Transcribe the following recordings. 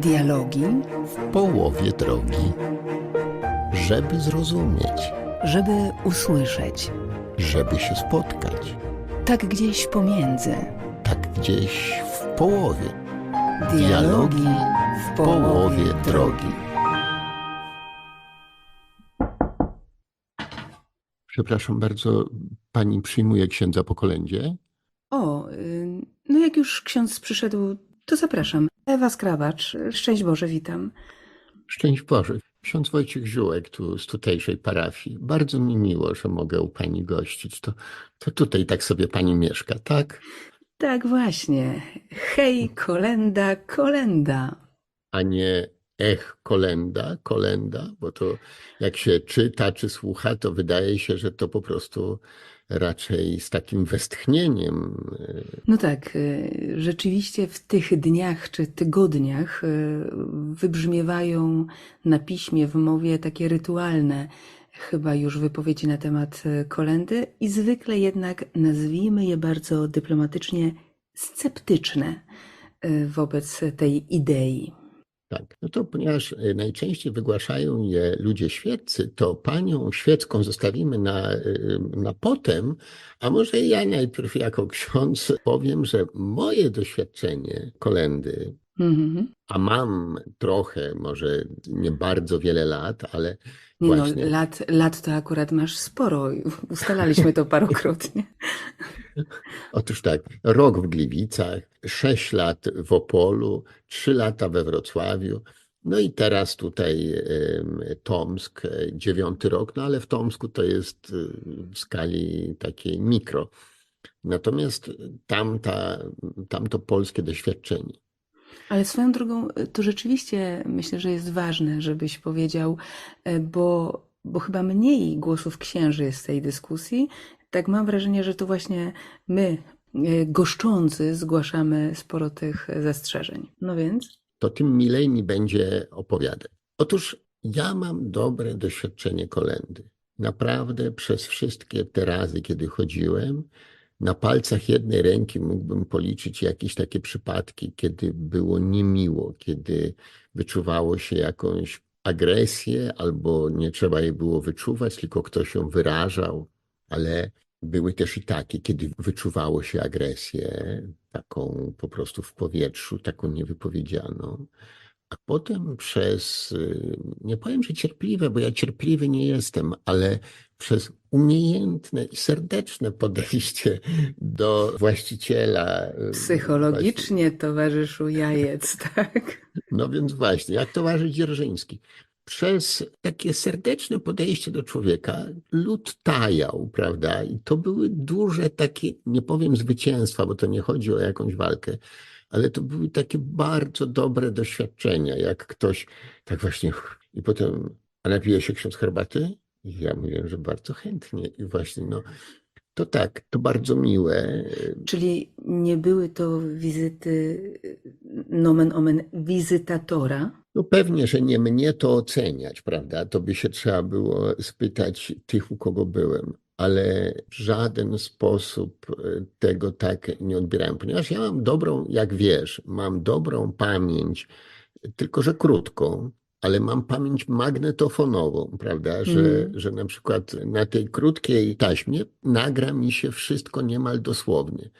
Dialogi, w połowie drogi, żeby zrozumieć, żeby usłyszeć. żeby się spotkać, Tak gdzieś pomiędzy. tak gdzieś w połowie, Dialogi w połowie drogi. Przepraszam bardzo, pani przyjmuje księdza po kolędzie? O, y, no jak już ksiądz przyszedł, to zapraszam. Ewa Skrabacz, szczęść Boże, witam. Szczęść Boże. Ksiądz Wojciech Ziółek tu z tutejszej parafii. Bardzo mi miło, że mogę u pani gościć. To, to tutaj tak sobie pani mieszka, tak? Tak właśnie. Hej, kolenda, kolenda. A nie ech, kolenda, kolenda, bo to jak się czyta czy słucha, to wydaje się, że to po prostu raczej z takim westchnieniem. y, No tak, y, rzeczywiście w tych dniach czy tygodniach y, wybrzmiewają na piśmie, w mowie takie rytualne chyba już wypowiedzi na temat kolendy i zwykle jednak nazwijmy je bardzo dyplomatycznie sceptyczne wobec tej idei. Tak, no to ponieważ y, najczęściej wygłaszają je ludzie świeccy, to panią świecką zostawimy na, y, na potem, a może ja najpierw jako ksiądz powiem, że moje doświadczenie kolendy, Mhm. a mam trochę, może nie bardzo wiele lat, ale no, właśnie lat, lat to akurat masz sporo. Ustalaliśmy to parokrotnie. Otóż tak, rok w Gliwicach, sześć lat w Opolu, trzy lata we Wrocławiu, no i teraz tutaj Tomsk, dziewiąty rok, no ale w Tomsku to jest y, w skali takiej mikro. Natomiast tamta, tamto polskie doświadczenie. Ale swoją drogą, y, to rzeczywiście myślę, że jest ważne, żebyś powiedział, e, bo, bo chyba mniej głosów księży jest w tej dyskusji. Tak mam wrażenie, że to właśnie my, e, goszczący, zgłaszamy sporo tych zastrzeżeń. No więc, to tym milej mi będzie opowiadać. Otóż ja mam dobre doświadczenie kolendy. Naprawdę przez wszystkie te razy, kiedy chodziłem, na palcach jednej ręki mógłbym policzyć jakieś takie przypadki, kiedy było niemiło, kiedy wyczuwało się jakąś agresję, albo nie trzeba jej było wyczuwać, tylko ktoś ją wyrażał, ale były też i takie, kiedy wyczuwało się agresję, taką po prostu w powietrzu, taką niewypowiedzianą. A potem przez, y, nie powiem, że cierpliwe, bo ja cierpliwy nie jestem, ale przez umiejętne i serdeczne podejście do właściciela. y, psychologicznie, towarzyszu Jajec, tak? no więc właśnie, jak towarzysz Dzierżyński. Przez takie serdeczne podejście do człowieka lud tajał, prawda? I to były duże takie, nie powiem zwycięstwa, bo to nie chodzi o jakąś walkę, ale to były takie bardzo dobre doświadczenia, jak ktoś tak właśnie i potem, a napije się ksiądz herbaty? I ja mówię, że bardzo chętnie i właśnie, no, to tak, to bardzo miłe. Czyli nie były to wizyty, nomen omen, wizytatora, No pewnie, że nie mnie to oceniać, prawda? To by się trzeba było spytać tych, u kogo byłem, ale w żaden sposób e, tego tak nie odbierałem, ponieważ ja mam dobrą, jak wiesz, mam dobrą pamięć, tylko że krótką, ale mam pamięć magnetofonową, prawda? Że, Mhm. że na przykład na tej krótkiej taśmie nagra mi się wszystko niemal dosłownie.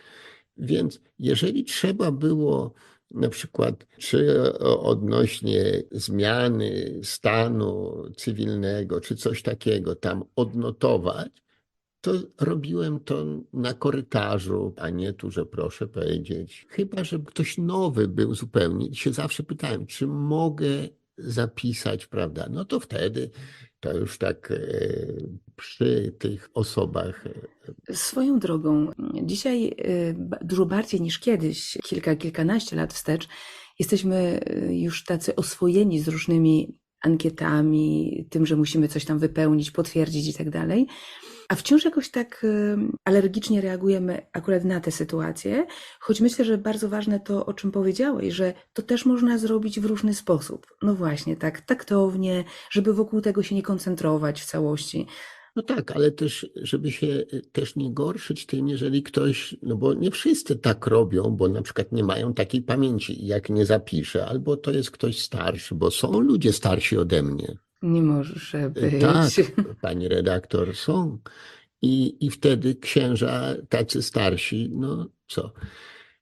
Więc jeżeli trzeba było na przykład, czy odnośnie zmiany stanu cywilnego, czy coś takiego tam odnotować, to robiłem to na korytarzu, a nie tu, że proszę powiedzieć. Chyba, że ktoś nowy był zupełnie się zawsze pytałem, czy mogę zapisać, prawda? No to wtedy to już tak e, przy tych osobach e, Swoją drogą, dzisiaj ba- dużo bardziej niż kiedyś, kilka, kilkanaście lat wstecz, jesteśmy już tacy oswojeni z różnymi ankietami, tym, że musimy coś tam wypełnić, potwierdzić i tak dalej. A wciąż jakoś tak alergicznie reagujemy akurat na tę sytuację, choć myślę, że bardzo ważne to, o czym powiedziałeś, że to też można zrobić w różny sposób. No właśnie, tak taktownie, żeby wokół tego się nie koncentrować w całości. No tak, ale też, żeby się y, też nie gorszyć tym, jeżeli ktoś, no bo nie wszyscy tak robią, bo na przykład nie mają takiej pamięci, jak nie zapiszę, albo to jest ktoś starszy, bo są ludzie starsi ode mnie. Nie może być. Tak, pani redaktor, są. I, I wtedy księża tacy starsi, no co?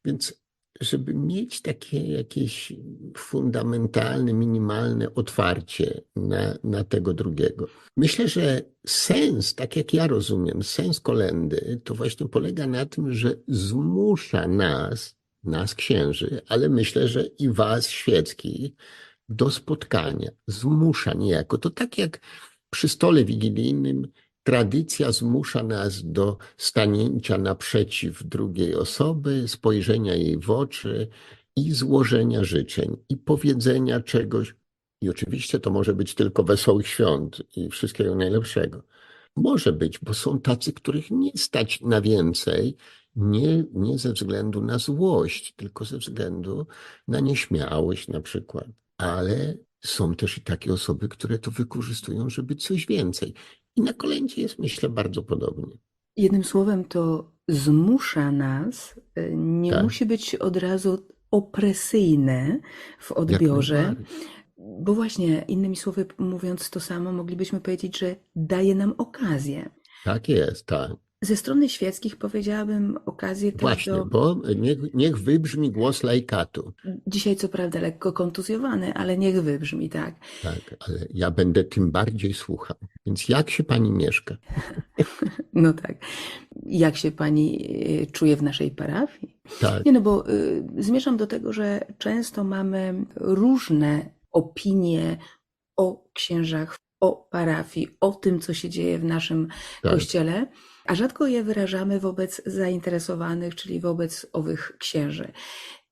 Więc żeby mieć takie jakieś fundamentalne, minimalne otwarcie na, na tego drugiego. Myślę, że sens, tak jak ja rozumiem, sens kolendy, to właśnie polega na tym, że zmusza nas, nas księży, ale myślę, że i was świeckich, do spotkania, zmusza niejako. To tak jak przy stole wigilijnym tradycja zmusza nas do stanięcia naprzeciw drugiej osoby, spojrzenia jej w oczy i złożenia życzeń i powiedzenia czegoś. I oczywiście to może być tylko wesołych świąt i wszystkiego najlepszego. Może być, bo są tacy, których nie stać na więcej, nie, nie ze względu na złość, tylko ze względu na nieśmiałość na przykład. Ale są też i takie osoby, które to wykorzystują, żeby coś więcej. I na kolędzie jest, myślę, bardzo podobnie. Jednym słowem to zmusza nas, y, nie Tak. musi być od razu opresyjne w odbiorze, bo właśnie, innymi słowy mówiąc to samo, moglibyśmy powiedzieć, że daje nam okazję. Tak jest, tak. Ze strony świeckich powiedziałabym okazję Właśnie, do... bo niech, niech wybrzmi głos laikatu. Dzisiaj co prawda lekko kontuzjowany, ale niech wybrzmi, tak. Tak, ale ja będę tym bardziej słuchał. Więc jak się pani mieszka? No tak. Jak się pani y, czuje w naszej parafii? Tak, Nie no, bo y, zmierzam do tego, że często mamy różne opinie o księżach, o parafii, o tym, co się dzieje w naszym tak. kościele, a rzadko je wyrażamy wobec zainteresowanych, czyli wobec owych księży.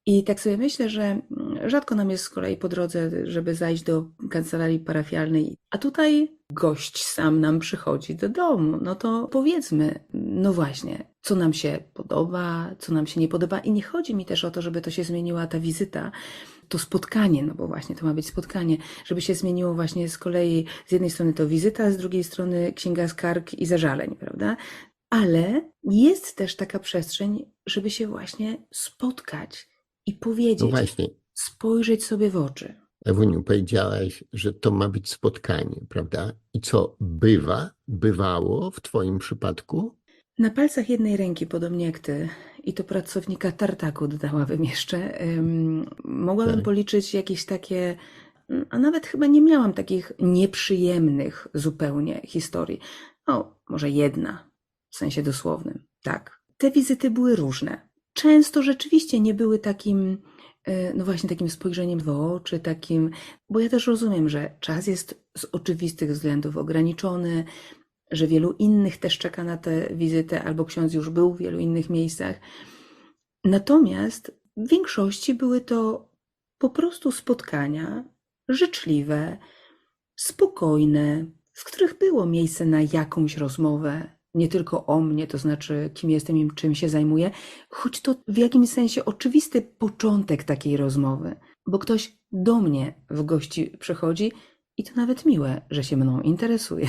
I tak sobie myślę, że mm, rzadko nam jest z kolei po drodze, żeby zajść do kancelarii parafialnej, a tutaj gość sam nam przychodzi do domu. No to powiedzmy, no właśnie, co nam się podoba, co nam się nie podoba. I nie chodzi mi też o to, żeby to się zmieniła ta wizyta, to spotkanie, no bo właśnie to ma być spotkanie, żeby się zmieniło właśnie z kolei z jednej strony to wizyta, z drugiej strony księga skarg i zażaleń, prawda? Ale jest też taka przestrzeń, żeby się właśnie spotkać i No powiedzieć, właśnie, spojrzeć sobie w oczy. Ewuniu, powiedziałaś, że to ma być spotkanie, prawda? I co bywa, bywało w twoim przypadku? Na palcach jednej ręki, podobnie jak ty, i to pracownika tartaku dodałabym jeszcze, ym, mogłabym Tak. policzyć jakieś takie, mm, a nawet chyba nie miałam takich nieprzyjemnych zupełnie historii. O, może jedna, w sensie dosłownym, tak. Te wizyty były różne. Często rzeczywiście nie były takim, e, no właśnie takim spojrzeniem w oczy, takim, bo ja też rozumiem, że czas jest z oczywistych względów ograniczony, że wielu innych też czeka na tę wizytę, albo ksiądz już był w wielu innych miejscach. Natomiast w większości były to po prostu spotkania życzliwe, spokojne, w których było miejsce na jakąś rozmowę, nie tylko o mnie, to znaczy kim jestem i czym się zajmuję, choć to w jakimś sensie oczywisty początek takiej rozmowy, bo ktoś do mnie w gości przychodzi i to nawet miłe, że się mną interesuje.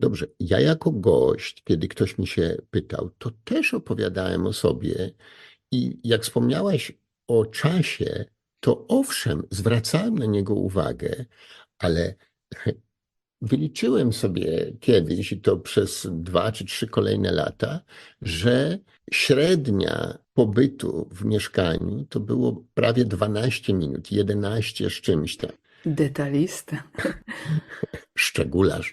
Dobrze, ja jako gość, kiedy ktoś mi się pytał, to też opowiadałem o sobie i jak wspomniałaś o czasie, to owszem, zwracałem na niego uwagę, ale wyliczyłem sobie kiedyś, i to przez dwa czy trzy kolejne lata, że średnia pobytu w mieszkaniu to było prawie 12 minut, 11 z czymś tam. Detalista. szczególarz.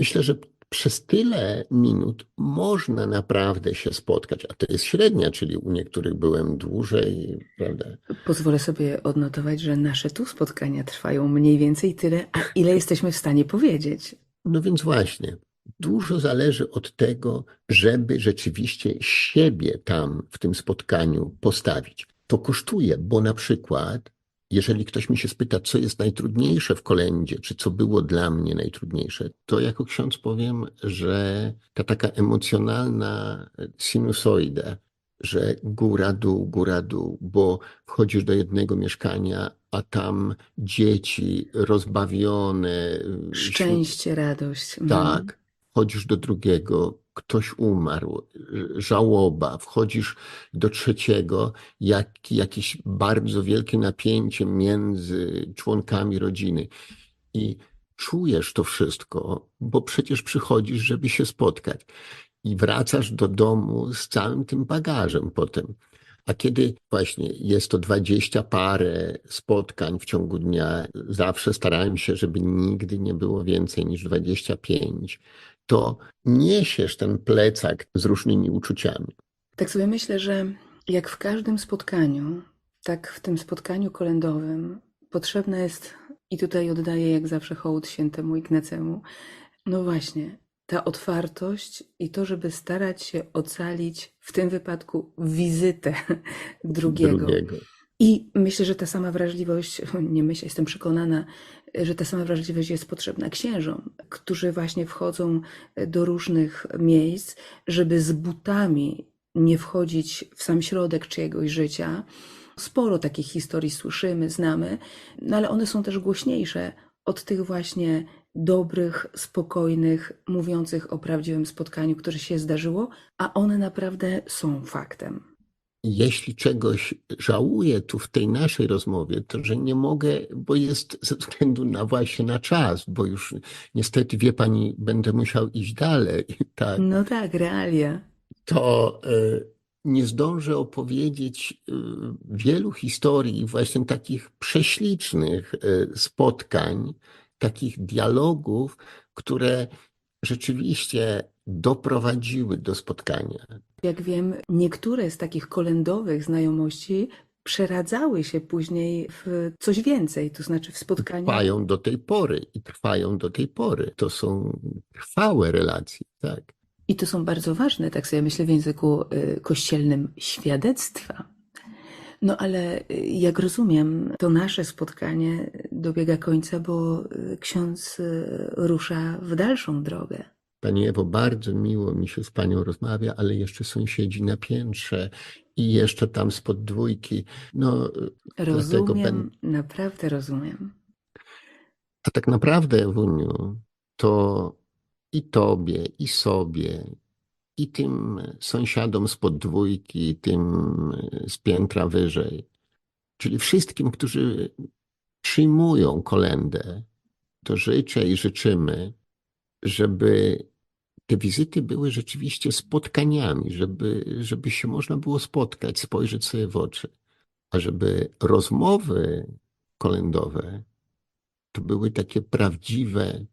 Myślę, że przez tyle minut można naprawdę się spotkać, a to jest średnia, czyli u niektórych byłem dłużej, prawda? Pozwolę sobie odnotować, że nasze tu spotkania trwają mniej więcej tyle, a ile jesteśmy w stanie powiedzieć. No więc właśnie, dużo zależy od tego, żeby rzeczywiście siebie tam w tym spotkaniu postawić. To kosztuje, bo na przykład, jeżeli ktoś mi się spyta, co jest najtrudniejsze w kolędzie, czy co było dla mnie najtrudniejsze, to jako ksiądz powiem, że ta taka emocjonalna sinusoida, że góra, dół, góra, dół, bo wchodzisz do jednego mieszkania, a tam dzieci rozbawione, Szczęście, radość. Mhm. tak. Wchodzisz do drugiego, ktoś umarł, żałoba, wchodzisz do trzeciego, jak, jakieś bardzo wielkie napięcie między członkami rodziny. I czujesz to wszystko, bo przecież przychodzisz, żeby się spotkać. I wracasz do domu z całym tym bagażem potem. A kiedy właśnie jest to dwadzieścia parę spotkań w ciągu dnia, zawsze starałem się, żeby nigdy nie było więcej niż dwadzieścia pięć, to niesiesz ten plecak z różnymi uczuciami. Tak sobie myślę, że jak w każdym spotkaniu, tak w tym spotkaniu kolędowym potrzebna jest, i tutaj oddaję jak zawsze hołd świętemu Ignacemu, no właśnie, ta otwartość i to, żeby starać się ocalić w tym wypadku wizytę drugiego. drugiego. I myślę, że ta sama wrażliwość, nie myślę, jestem przekonana, że ta sama wrażliwość jest potrzebna księżom, którzy właśnie wchodzą do różnych miejsc, żeby z butami nie wchodzić w sam środek czyjegoś życia. Sporo takich historii słyszymy, znamy, no ale one są też głośniejsze od tych właśnie dobrych, spokojnych, mówiących o prawdziwym spotkaniu, które się zdarzyło, a one naprawdę są faktem. Jeśli czegoś żałuję tu w tej naszej rozmowie, to że nie mogę, bo jest ze względu na właśnie na czas, bo już niestety wie pani, będę musiał iść dalej, tak, No tak, realia. to e, nie zdążę opowiedzieć e, wielu historii, właśnie takich prześlicznych e, spotkań, takich dialogów, które rzeczywiście doprowadziły do spotkania. Jak wiem, niektóre z takich kolędowych znajomości przeradzały się później w coś więcej, to znaczy w spotkania. Trwają do tej pory i trwają do tej pory. To są trwałe relacje, tak. I to są bardzo ważne, tak sobie myślę w języku y, kościelnym, świadectwa. No ale y, jak rozumiem, to nasze spotkanie dobiega końca, bo y, ksiądz rusza w dalszą drogę. Pani Ewo, bardzo miło mi się z Panią rozmawia, ale jeszcze sąsiedzi na piętrze i jeszcze tam spod dwójki. No, Rozumiem, będę. naprawdę rozumiem. A tak naprawdę, Ewuniu, to i Tobie, i sobie, i tym sąsiadom z podwójki, i tym z piętra wyżej, czyli wszystkim, którzy przyjmują kolędę, to życzę i życzymy, żeby te wizyty były rzeczywiście spotkaniami, żeby, żeby się można było spotkać, spojrzeć sobie w oczy, a żeby rozmowy kolędowe to były takie prawdziwe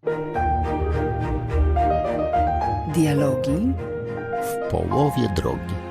Dialogi w połowie drogi.